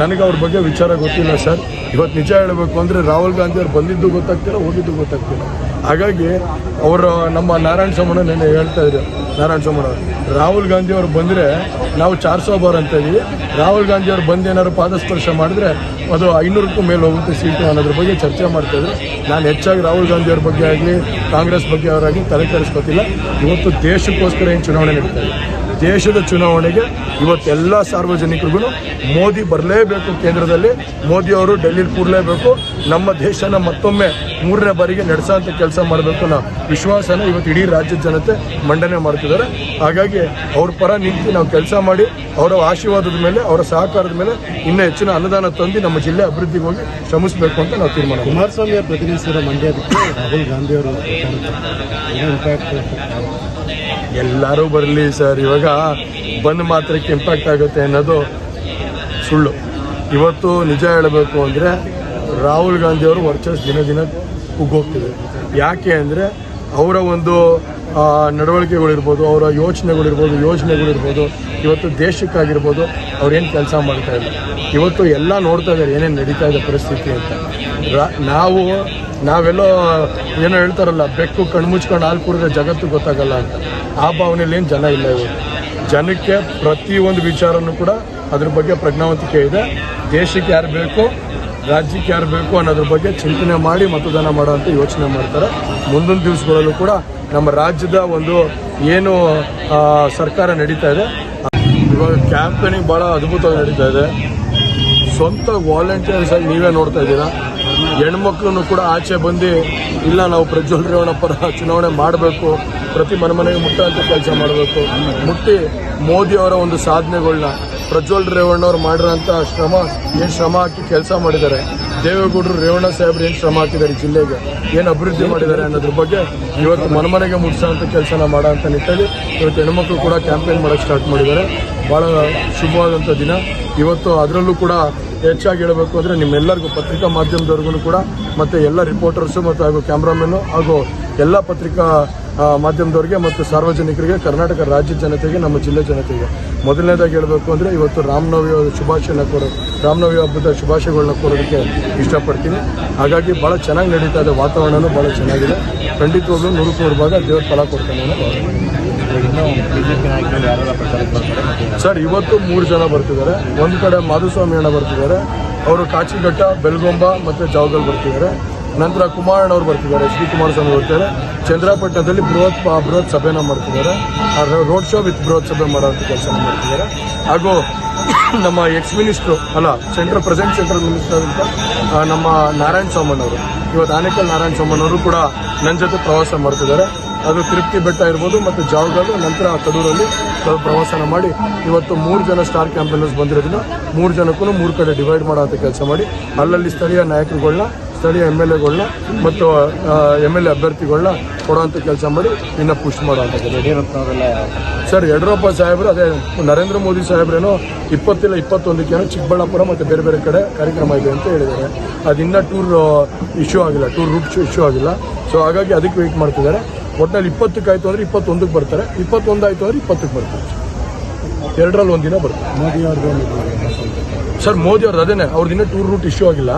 ನನಗೆ ಅವ್ರ ಬಗ್ಗೆ ವಿಚಾರ ಗೊತ್ತಿಲ್ಲ ಸರ್. ಇವತ್ತು ನಿಜ ಹೇಳಬೇಕು ಅಂದರೆ ರಾಹುಲ್ ಗಾಂಧಿ ಅವ್ರು ಬಂದಿದ್ದು ಗೊತ್ತಾಗ್ತಿಲ್ಲ, ಹೋಗಿದ್ದು ಗೊತ್ತಾಗ್ತಿಲ್ಲ. ಹಾಗಾಗಿ ಅವರು ನಮ್ಮ ನಾರಾಯಣ ಸೋಮಣ್ಣ ನೆನ್ನೆ ಹೇಳ್ತಾ ಇದ್ರು. ನಾರಾಯಣ ಸೋಮಣ್ಣ ರಾಹುಲ್ ಗಾಂಧಿ ಅವರು ಬಂದರೆ ನಾವು ಚಾರ್ ಸौ ಬಾರ್ ಅಂತ ರಾಹುಲ್ ಗಾಂಧಿ ಅವರು ಬಂದು ಏನಾದ್ರು ಪಾದಸ್ಪರ್ಶ ಮಾಡಿದ್ರೆ ಅದು ಐನೂರಕ್ಕೂ ಮೇಲೆ ಹೋಗುತ್ತೆ ಸೀಟು ಅನ್ನೋದ್ರ ಬಗ್ಗೆ ಚರ್ಚೆ ಮಾಡ್ತಾ ಇದ್ರು. ನಾನು ಹೆಚ್ಚಾಗಿ ರಾಹುಲ್ ಗಾಂಧಿ ಅವ್ರ ಬಗ್ಗೆ ಆಗಲಿ, ಕಾಂಗ್ರೆಸ್ ಬಗ್ಗೆ ಅವರಾಗಲಿ ತಲೆ ಇವತ್ತು ದೇಶಕ್ಕೋಸ್ಕರ ಏನು ಚುನಾವಣೆ ನಡೀತಾ ಇದೆ? ದೇಶದ ಚುನಾವಣೆಗೆ ಇವತ್ತೆಲ್ಲ ಸಾರ್ವಜನಿಕರಿಗೂ ಮೋದಿ ಬರಲೇಬೇಕು ಕೇಂದ್ರದಲ್ಲಿ. ಮೋದಿ ಅವರು ಡೆಲ್ಲಿಲಿ ಕೂರಲೇಬೇಕು. ನಮ್ಮ ದೇಶನ ಮತ್ತೊಮ್ಮೆ ಮೂರನೇ ಬಾರಿಗೆ ನಡೆಸೋಂಥ ಕೆಲಸ ಮಾಡಬೇಕು ಅನ್ನೋ ವಿಶ್ವಾಸನ ಇವತ್ತು ಇಡೀ ರಾಜ್ಯದ ಜನತೆ ಮಂಡನೆ ಮಾಡ್ತಿದ್ದಾರೆ. ಹಾಗಾಗಿ ಅವ್ರ ಪರ ನಿಂತು ನಾವು ಕೆಲಸ ಮಾಡಿ, ಅವರ ಆಶೀರ್ವಾದದ ಮೇಲೆ, ಅವರ ಸಹಕಾರದ ಮೇಲೆ ಇನ್ನೂ ಹೆಚ್ಚಿನ ಅನುದಾನ ತಂದು ನಮ್ಮ ಜಿಲ್ಲೆ ಅಭಿವೃದ್ಧಿಗೆ ಹೋಗಿ ಶ್ರಮಿಸಬೇಕು ಅಂತ ನಾವು ತೀರ್ಮಾನ. ಕುಮಾರಸ್ವಾಮಿ ಅವರು ಪ್ರತಿನಿಧಿಸಿರೋ ಮಂಡ್ಯದಕ್ಕೆ ರಾಹುಲ್ ಗಾಂಧಿ ಅವರು ಎಲ್ಲರೂ ಬರಲಿ ಸರ್. ಇವಾಗ ಬಂದು ಮಾತ್ರಕ್ಕೆ ಇಂಪ್ಯಾಕ್ಟ್ ಆಗುತ್ತೆ ಅನ್ನೋದು ಸುಳ್ಳು. ಇವತ್ತು ನಿಜ ಹೇಳಬೇಕು ಅಂದರೆ ರಾಹುಲ್ ಗಾಂಧಿ ಅವರು ವರ್ಚಸ್ ದಿನ ದಿನ ಕುಗ್ಗೋಗ್ತಿದೆ. ಯಾಕೆ ಅಂದರೆ ಅವರ ಒಂದು ನಡವಳಿಕೆಗಳಿರ್ಬೋದು, ಅವರ ಯೋಚನೆಗಳಿರ್ಬೋದು, ಯೋಜನೆಗಳಿರ್ಬೋದು, ಇವತ್ತು ದೇಶಕ್ಕಾಗಿರ್ಬೋದು ಅವ್ರೇನು ಕೆಲಸ ಮಾಡ್ತಾ ಇಲ್ಲ. ಇವತ್ತು ಎಲ್ಲ ನೋಡ್ತಾ ಇದ್ದಾರೆ ಏನೇನು ನಡೀತಾ ಇದೆ ಪರಿಸ್ಥಿತಿ ಅಂತ. ನಾವು, ನಾವೆಲ್ಲೋ ಏನೋ ಹೇಳ್ತಾರಲ್ಲ, ಬೆಕ್ಕು ಕಣ್ಮುಚ್ಕೊಂಡು ಹಾಲು ಕುಡಿದ್ರೆ ಜಗತ್ತು ಗೊತ್ತಾಗಲ್ಲ ಅಂತ. ಆ ಭಾವನೆಯಲ್ಲಿ ಏನು ಜನ ಇಲ್ಲ ಇವತ್ತು ಜನಕ್ಕೆ ಪ್ರತಿಯೊಂದು ವಿಚಾರನೂ ಕೂಡ ಅದ್ರ ಬಗ್ಗೆ ಪ್ರಜ್ಞಾವಂತಿಕೆ ಇದೆ. ದೇಶಕ್ಕೆ ಯಾರು ಬೇಕು, ರಾಜ್ಯಕ್ಕೆ ಯಾರು ಬೇಕು ಅನ್ನೋದ್ರ ಬಗ್ಗೆ ಚಿಂತನೆ ಮಾಡಿ ಮತದಾನ ಮಾಡೋವಂಥ ಯೋಚನೆ ಮಾಡ್ತಾರೆ. ಮುಂದಿನ ದಿವಸಗಳಲ್ಲೂ ಕೂಡ ನಮ್ಮ ರಾಜ್ಯದ ಒಂದು ಏನು ಸರ್ಕಾರ ನಡೀತಾ ಇದೆ. ಇವಾಗ ಕ್ಯಾಂಪೇನಿಂಗ್ ಭಾಳ ಅದ್ಭುತವಾಗಿ ನಡೀತಾ ಇದೆ. ಸ್ವಂತ ವಾಲಂಟಿಯರ್ಸ್ ಆಗಿ ನೀವೇ ನೋಡ್ತಾ ಇದ್ದೀರಾ? ಹೆಣ್ಮಕ್ಳನ್ನು ಕೂಡ ಆಚೆ ಬಂದು, ಇಲ್ಲ, ನಾವು ಪ್ರಜ್ವಲ್ ರೇವಣ್ಣ ಪರ ಚುನಾವಣೆ ಮಾಡಬೇಕು, ಪ್ರತಿ ಮನೆ ಮನೆಗೆ ಮುಟ್ಟುವಂತ ಕೆಲಸ ಮಾಡಬೇಕು. ಮುಟ್ಟಿ ಮೋದಿ ಅವರ ಒಂದು ಸಾಧನೆಗಳನ್ನ ಪ್ರಜ್ವಲ್ ರೇವಣ್ಣ ಅವ್ರು ಮಾಡಿರೋಂಥ ಶ್ರಮ, ಏನು ಶ್ರಮ ಹಾಕಿ ಕೆಲಸ ಮಾಡಿದ್ದಾರೆ. ದೇವೇಗೌಡರು ರೇವಣ್ಣ ಸಾಹೇಬ್ರು ಏನು ಶ್ರಮ ಹಾಕಿದ್ದಾರೆ ಜಿಲ್ಲೆಗೆ? ಏನು ಅಭಿವೃದ್ಧಿ ಮಾಡಿದ್ದಾರೆ ಅನ್ನೋದ್ರ ಬಗ್ಗೆ ಇವತ್ತು ಮನಮನೆಗೆ ಮನೆಗೆ ಅಂತ ಕೆಲಸನ ಮಾಡೋ ಅಂತ ನಿಟ್ಟಲ್ಲಿ ಇವತ್ತು ಹೆಣ್ಮಕ್ಳು ಕೂಡ ಕ್ಯಾಂಪೇನ್ ಮಾಡೋಕ್ಕೆ ಸ್ಟಾರ್ಟ್ ಮಾಡಿದ್ದಾರೆ. ಭಾಳ ಶುಭವಾದಂಥ ದಿನ. ಇವತ್ತು ಅದರಲ್ಲೂ ಕೂಡ ಹೆಚ್ಚಾಗಿ ಹೇಳಬೇಕು ಅಂದರೆ ನಿಮ್ಮೆಲ್ಲರಿಗೂ ಪತ್ರಿಕಾ ಮಾಧ್ಯಮದವ್ರಿಗೂ ಕೂಡ, ಮತ್ತು ಎಲ್ಲ ರಿಪೋರ್ಟರ್ಸು ಮತ್ತು ಹಾಗೂ ಕ್ಯಾಮ್ರಾಮನ್ನು ಹಾಗೂ ಎಲ್ಲ ಪತ್ರಿಕಾ ಮಾಧ್ಯಮದವ್ರಿಗೆ ಮತ್ತು ಸಾರ್ವಜನಿಕರಿಗೆ, ಕರ್ನಾಟಕ ರಾಜ್ಯ ಜನತೆಗೆ, ನಮ್ಮ ಜಿಲ್ಲೆ ಜನತೆಗೆ. ಮೊದಲನೇದಾಗಿ ಹೇಳಬೇಕು ಅಂದರೆ ಇವತ್ತು ರಾಮನವಮಿ ಶುಭಾಶಯನ ಕೊಡೋ ರಾಮನವಮಿ ಹಬ್ಬದ ಶುಭಾಶಯಗಳನ್ನ ಕೊಡೋದಕ್ಕೆ ಇಷ್ಟಪಡ್ತೀನಿ. ಹಾಗಾಗಿ ಭಾಳ ಚೆನ್ನಾಗಿ ನಡೀತಾ ಇದೆ ವಾತಾವರಣನೂ ಭಾಳ ಚೆನ್ನಾಗಿದೆ. ಖಂಡಿತವಾಗ್ಲೂ ನೂರಕ್ಕೆ ನೂರು ಭಾಗ ದೇವ್ರ ಫಲ ಕೊಡ್ತಾನೆ ಸರ್, ಇವತ್ತು ಮೂರು ಜನ ಬರ್ತಿದ್ದಾರೆ. ಒಂದು ಕಡೆ ಮಾಧುಸ್ವಾಮಿ ಅಣ್ಣ ಬರ್ತಿದ್ದಾರೆ. ಅವರು ಕಾಚಿಘಟ್ಟ ಬೆಲ್ಗೊಂಬ ಮತ್ತು ಜಾವಗಲ್ ಬರ್ತಿದ್ದಾರೆ. ನಂತರ ಕುಮಾರಣ್ಣ ಅವರು ಬರ್ತಿದ್ದಾರೆ, ಎಚ್ ಡಿ ಕುಮಾರಸ್ವಾಮಿ ಬರ್ತಾರೆ ಚಂದ್ರಪಟ್ಟಣದಲ್ಲಿ ಬೃಹತ್ ಬೃಹತ್ ಸಭೆನ ಮಾಡ್ತಿದ್ದಾರೆ. ರೋಡ್ ಶೋ ವಿತ್ ಬೃಹತ್ ಸಭೆ ಮಾಡೋಂಥ ಕೆಲಸ ಮಾಡ್ತಿದ್ದಾರೆ. ಹಾಗೂ ನಮ್ಮ ಎಕ್ಸ್ ಮಿನಿಸ್ಟ್ರು, ಅಲ್ಲ, ಸೆಂಟ್ರಲ್, ಪ್ರೆಸೆಂಟ್ ಸೆಂಟ್ರಲ್ ಮಿನಿಸ್ಟರ್ ಅಂತ ನಮ್ಮ ನಾರಾಯಣ ಸ್ವಾಮಿ ಅವರು ಇವತ್ತು ಆನೇಕಲ್ ನಾರಾಯಣ ಸ್ವಾಮಿ ಅವರು ಕೂಡ ನನ್ನ ಜೊತೆ ಪ್ರವಾಸ ಮಾಡ್ತಿದ್ದಾರೆ. ಅದು ತಿರುಪ್ತಿ ಬೆಟ್ಟ ಇರ್ಬೋದು ಮತ್ತು ಜಾವಗಲ್ಲು ನಂತರ ಕಡೂರಲ್ಲಿ ಪ್ರವಾಸನ ಮಾಡಿ ಇವತ್ತು ಮೂರು ಜನ ಸ್ಟಾರ್ ಕ್ಯಾಂಪೇನರ್ಸ್ ಬಂದಿರೋದನ್ನ ಮೂರು ಜನಕ್ಕೂ ಮೂರು ಕಡೆ ಡಿವೈಡ್ ಮಾಡೋಂಥ ಕೆಲಸ ಮಾಡಿ. ಅಲ್ಲಲ್ಲಿ ಸ್ಥಳೀಯ ನಾಯಕರುಗಳನ್ನ ಸ್ಥಳೀಯ ಎಂ ಎಲ್ ಎಗಳನ್ನ ಮತ್ತು ಎಂ ಎಲ್ ಎ ಅಭ್ಯರ್ಥಿಗಳನ್ನ ಕೊಡೋಂಥ ಕೆಲಸ ಮಾಡಿ ಇನ್ನು ಪುಷ್ ಮಾಡೋಂಥದ್ದು ಯಡಿಯೂರಪ್ಪನವರೆಲ್ಲ ಸರ್ ಯಡಿಯೂರಪ್ಪ ಸಾಹೇಬರು ಅದೇ ನರೇಂದ್ರ ಮೋದಿ ಸಾಹೇಬ್ರೇನೋ ಇಪ್ಪತ್ತಿಲ್ಲ ಇಪ್ಪತ್ತೊಂದಕ್ಕೇನೋ ಚಿಕ್ಕಬಳ್ಳಾಪುರ ಮತ್ತು ಬೇರೆ ಬೇರೆ ಕಡೆ ಕಾರ್ಯಕ್ರಮ ಇದೆ ಅಂತ ಹೇಳಿದ್ದಾರೆ. ಅದಿನ್ನ ಟೂರ್ ಇಶ್ಯೂ ಆಗಿಲ್ಲ ಟೂರ್ ರೂಟ್ ಇಶ್ಯೂ ಆಗಿಲ್ಲ. ಸೊ ಹಾಗಾಗಿ ಅದಕ್ಕೆ ವೆಯ್ಟ್ ಮಾಡ್ತಿದ್ದಾರೆ. ಒಟ್ಟಿನಲ್ಲಿ ಇಪ್ಪತ್ತಕ್ಕೆ ಆಯಿತು ಅಂದರೆ ಇಪ್ಪತ್ತೊಂದಕ್ಕೆ ಬರ್ತಾರೆ. ಇಪ್ಪತ್ತೊಂದು ಆಯಿತು ಅಂದರೆ ಇಪ್ಪತ್ತಕ್ಕೆ ಬರ್ತಾರೆ. ಎರಡರಲ್ಲಿ ಒಂದಿನ ಬರ್ತಾರೆ ಮೋದಿ ಸರ್ ಮೋದಿ ಅವ್ರದ್ದು ಅದೇನೆ. ಅವ್ರದ್ದು ಇನ್ನೂ ಟೂರ್ ರೂಟ್ ಇಶ್ಯೂ ಆಗಿಲ್ಲ.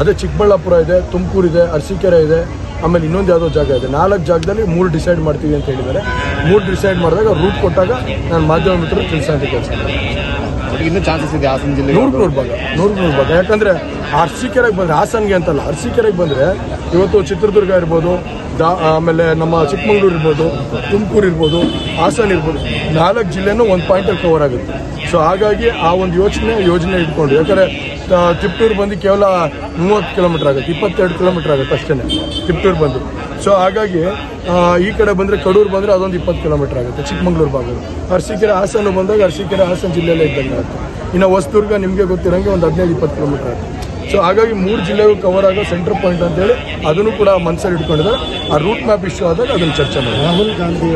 ಅದೇ ಚಿಕ್ಕಬಳ್ಳಾಪುರ ಇದೆ ತುಮಕೂರು ಇದೆ ಅರಸೀಕೆರೆ ಇದೆ. ಆಮೇಲೆ ಇನ್ನೊಂದು ಯಾವುದೋ ಜಾಗ ಇದೆ. ನಾಲ್ಕು ಜಾಗದಲ್ಲಿ ಮೂರು ಡಿಸೈಡ್ ಮಾಡ್ತೀವಿ ಅಂತ ಹೇಳಿದ್ದಾರೆ. ಮೂರು ಡಿಸೈಡ್ ಮಾಡಿದಾಗ ರೂಟ್ ಕೊಟ್ಟಾಗ ನಾನು ಮಾಧ್ಯಮ ಮಿತ್ರರು ಕೆಲಸ ಅಂತ ಕೆಲಸ ಇನ್ನೂ ಚಾನ್ಸಸ್ ಇದೆ ಹಾಸನ ಜಿಲ್ಲೆ ನೂರು ನೂರು ಭಾಗ ನೂರು ನೂರು ಭಾಗ ಯಾಕಂದರೆ ಅರ್ಸಿಕೆರೆಗೆ ಬಂದರೆ ಹಾಸನ್ಗೆ ಅಂತಲ್ಲ ಅರ್ಸಿಕೆರೆಗೆ ಬಂದರೆ ಇವತ್ತು ಚಿತ್ರದುರ್ಗ ಇರ್ಬೋದು ದಾ ಆಮೇಲೆ ನಮ್ಮ ಚಿಕ್ಕಮಗಳೂರು ಇರ್ಬೋದು ತುಮಕೂರು ಇರ್ಬೋದು ಹಾಸನ ಇರ್ಬೋದು ನಾಲ್ಕು ಜಿಲ್ಲೆನೂ ಒಂದು ಪಾಯಿಂಟಲ್ಲಿ ಕವರ್ ಆಗುತ್ತೆ. ಸೊ ಹಾಗಾಗಿ ಆ ಒಂದು ಯೋಚನೆ, ಯೋಜನೆ ಇಟ್ಕೊಂಡು. ಯಾಕಂದರೆ ತಿಪ್ಟೂರು ಬಂದು ಕೇವಲ ಮೂವತ್ತು ಕಿಲೋಮೀಟ್ರ್ ಆಗುತ್ತೆ, ಇಪ್ಪತ್ತೆರಡು ಕಿಲೋಮೀಟ್ರ್ ಆಗುತ್ತೆ ಅಷ್ಟೇ ತಿಪ್ಟೂರು ಬಂದು. ಸೊ ಹಾಗಾಗಿ ಈ ಕಡೆ ಬಂದರೆ, ಕಡೂರು ಬಂದರೆ ಅದೊಂದು ಇಪ್ಪತ್ತು ಕಿಲೋಮೀಟ್ರ್ ಆಗುತ್ತೆ, ಚಿಕ್ಕಮಗಳೂರು ಭಾಗದಲ್ಲಿ. ಅರಸೀಕೆರೆ ಹಾಸನ ಬಂದಾಗ ಅರಸೀಕೆರೆ ಹಾಸನ ಜಿಲ್ಲೆಯಲ್ಲೇ ಇದ್ದಂಗೆ ಆಗುತ್ತೆ. ಇನ್ನು ಹೊಸದುರ್ಗ ನಿಮಗೆ ಗೊತ್ತಿರೋಂಗೆ ಒಂದು ಹದಿನೈದು, ಇಪ್ಪತ್ತು ಕಿಲೋಮೀಟ್ರ್ ಆಗುತ್ತೆ. ಸೊ ಹಾಗಾಗಿ ಮೂರು ಜಿಲ್ಲೆಗೂ ಕವರ್ ಆಗೋ ಸೆಂಟ್ರ್ ಪಾಯಿಂಟ್ ಅಂತೇಳಿ ಅದನ್ನು ಕೂಡ ಮನಸ್ಸಲ್ಲಿ ಇಟ್ಕೊಂಡಿದ್ದಾರೆ. ಆ ರೂಟ್ ಮ್ಯಾಪ್ ಇಶ್ಯೂ ಆದಾಗ ಅದನ್ನು ಚರ್ಚೆ ಮಾಡಿ ರಾಹುಲ್ ಗಾಂಧಿ